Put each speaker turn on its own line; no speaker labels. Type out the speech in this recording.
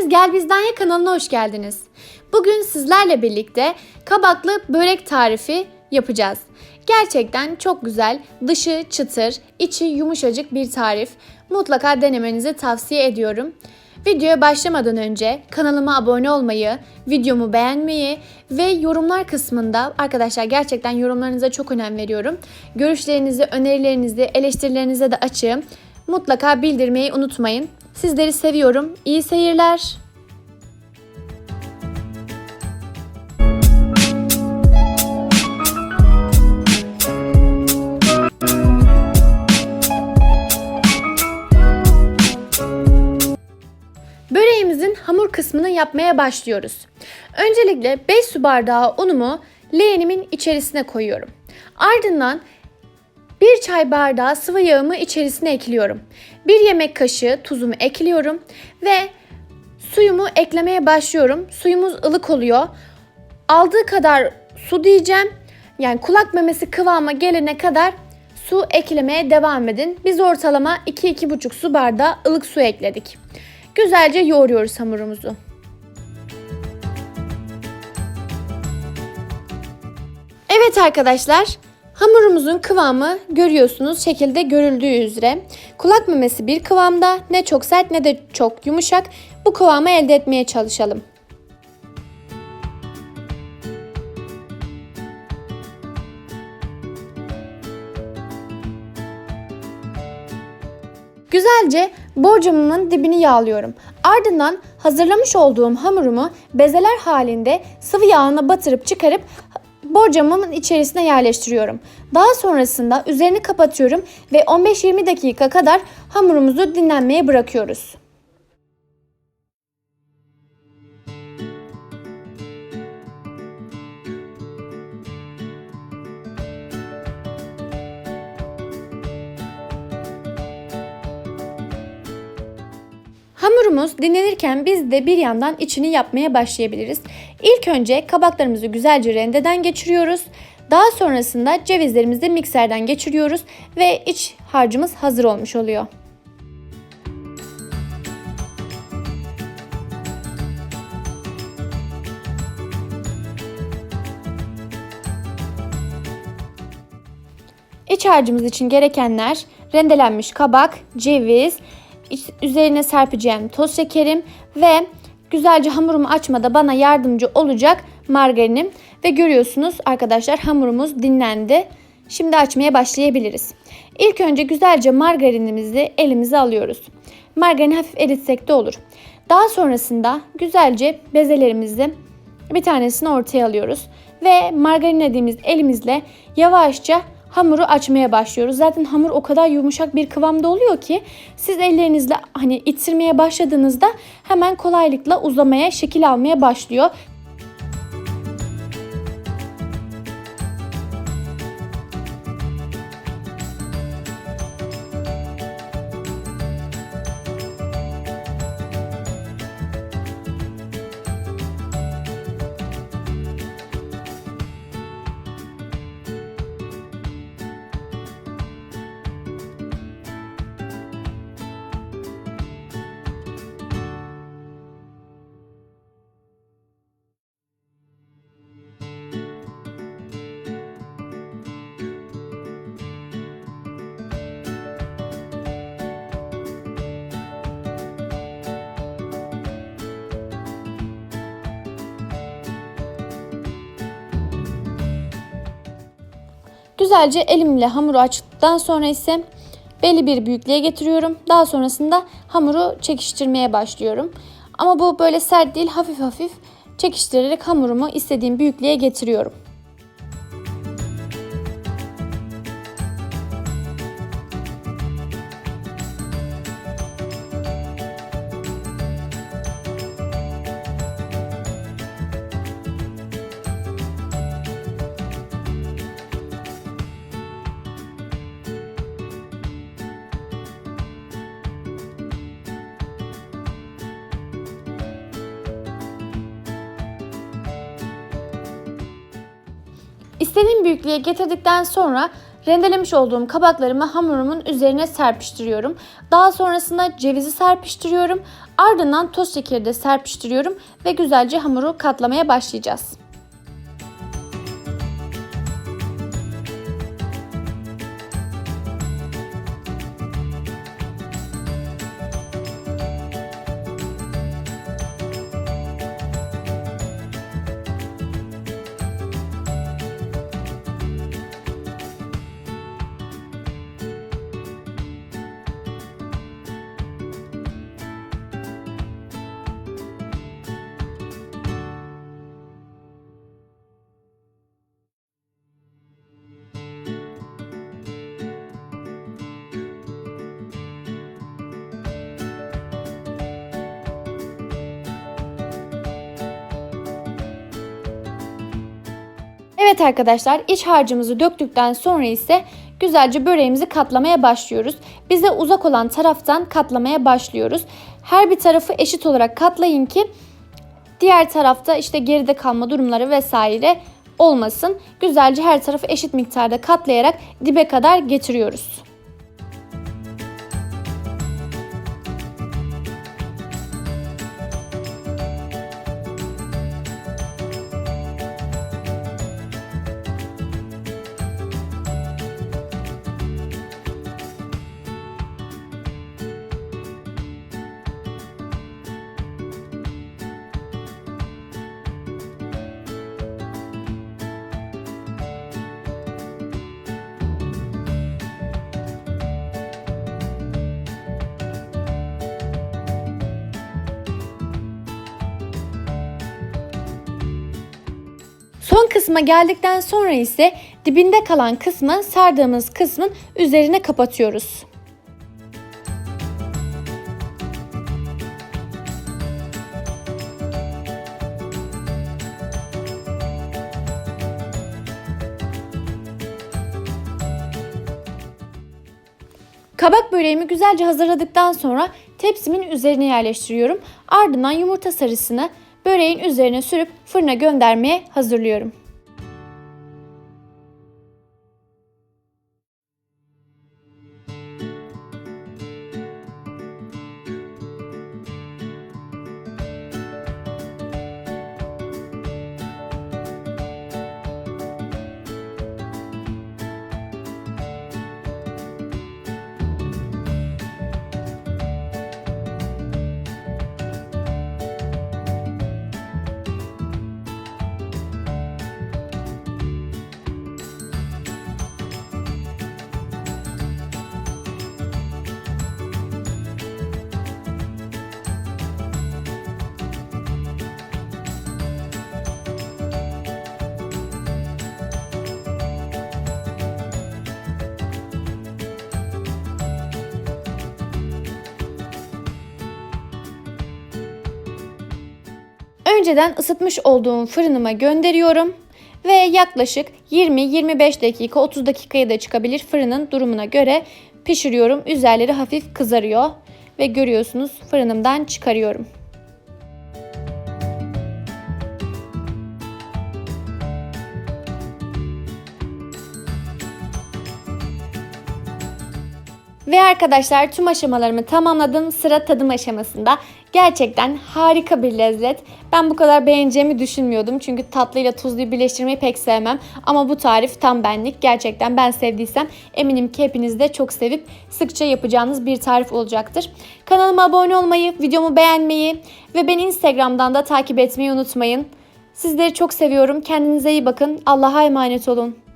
Hepiniz Gel Bizden Ye kanalına hoş geldiniz. Bugün sizlerle birlikte kabaklı börek tarifi yapacağız. Gerçekten çok güzel, dışı çıtır, içi yumuşacık bir tarif. Mutlaka denemenizi tavsiye ediyorum. Videoya başlamadan önce kanalıma abone olmayı, videomu beğenmeyi ve yorumlar kısmında arkadaşlar gerçekten yorumlarınıza çok önem veriyorum. Görüşlerinizi, önerilerinizi, eleştirilerinize de açığım. Mutlaka bildirmeyi unutmayın. Sizleri seviyorum. İyi seyirler. Böreğimizin hamur kısmını yapmaya başlıyoruz. Öncelikle 5 su bardağı unumu leğenimin içerisine koyuyorum. Ardından 1 çay bardağı sıvı yağımı içerisine ekliyorum. 1 yemek kaşığı tuzumu ekliyorum ve suyumu eklemeye başlıyorum. Suyumuz ılık oluyor. Aldığı kadar su diyeceğim. Yani kulak memesi kıvama gelene kadar su eklemeye devam edin. Biz ortalama 2-2,5 su bardağı ılık su ekledik. Güzelce yoğuruyoruz hamurumuzu. Evet arkadaşlar, hamurumuzun kıvamı görüyorsunuz şekilde görüldüğü üzere. Kulak memesi bir kıvamda, ne çok sert ne de çok yumuşak. Bu kıvamı elde etmeye çalışalım. Güzelce borcamımın dibini yağlıyorum. Ardından hazırlamış olduğum hamurumu bezeler halinde sıvı yağına batırıp çıkarıp borcamımın içerisine yerleştiriyorum. Daha sonrasında üzerini kapatıyorum ve 15-20 dakika kadar hamurumuzu dinlenmeye bırakıyoruz. Hamurumuz dinlenirken biz de bir yandan içini yapmaya başlayabiliriz. İlk önce kabaklarımızı güzelce rendeden geçiriyoruz. Daha sonrasında cevizlerimizi mikserden geçiriyoruz ve iç harcımız hazır olmuş oluyor. İç harcımız için gerekenler rendelenmiş kabak, ceviz, üzerine serpeceğim toz şekerim ve güzelce hamurumu açmada bana yardımcı olacak margarinim ve görüyorsunuz arkadaşlar hamurumuz dinlendi. Şimdi açmaya başlayabiliriz. İlk önce güzelce margarinimizi elimize alıyoruz. Margarini hafif eritsek de olur. Daha sonrasında güzelce bezelerimizi bir tanesini ortaya alıyoruz ve margarinlediğimiz elimizle yavaşça hamuru açmaya başlıyoruz. Zaten hamur o kadar yumuşak bir kıvamda oluyor ki siz ellerinizle hani ittirmeye başladığınızda hemen kolaylıkla uzamaya, şekil almaya başlıyor. Güzelce elimle hamuru açtıktan sonra ise belli bir büyüklüğe getiriyorum. Daha sonrasında hamuru çekiştirmeye başlıyorum. Ama bu böyle sert değil hafif hafif çekiştirerek hamurumu istediğim büyüklüğe getiriyorum. İstediğim büyüklüğe getirdikten sonra Rendelemiş olduğum kabaklarımı hamurumun üzerine serpiştiriyorum. Daha sonrasında cevizi serpiştiriyorum. Ardından toz şekeri de serpiştiriyorum ve güzelce hamuru katlamaya başlayacağız. Evet arkadaşlar iç harcımızı döktükten sonra ise güzelce böreğimizi katlamaya başlıyoruz. Bize uzak olan taraftan katlamaya başlıyoruz. Her bir tarafı eşit olarak katlayın ki diğer tarafta işte geride kalma durumları vesaire olmasın. Güzelce her tarafı eşit miktarda katlayarak dibe kadar getiriyoruz. Son kısma geldikten sonra ise dibinde kalan kısmı sardığımız kısmın üzerine kapatıyoruz. Kabak böreğimi güzelce hazırladıktan sonra tepsimin üzerine yerleştiriyorum. Ardından yumurta sarısını böreğin üzerine sürüp fırına göndermeye hazırlıyorum. Önceden ısıtmış olduğum fırınıma gönderiyorum ve yaklaşık 20-25 dakika 30 dakikaya da çıkabilir fırının durumuna göre pişiriyorum. Üzerleri hafif kızarıyor ve görüyorsunuz fırınımdan çıkarıyorum. Ve arkadaşlar tüm aşamalarımı tamamladım. Sıra tadım aşamasında. Gerçekten harika bir lezzet. Ben bu kadar beğeneceğimi düşünmüyordum. Çünkü tatlıyla tuzluyu birleştirmeyi pek sevmem. Ama bu tarif tam benlik. Gerçekten ben sevdiysem eminim ki hepiniz de çok sevip sıkça yapacağınız bir tarif olacaktır. Kanalıma abone olmayı, videomu beğenmeyi ve beni Instagram'dan da takip etmeyi unutmayın. Sizleri çok seviyorum. Kendinize iyi bakın. Allah'a emanet olun.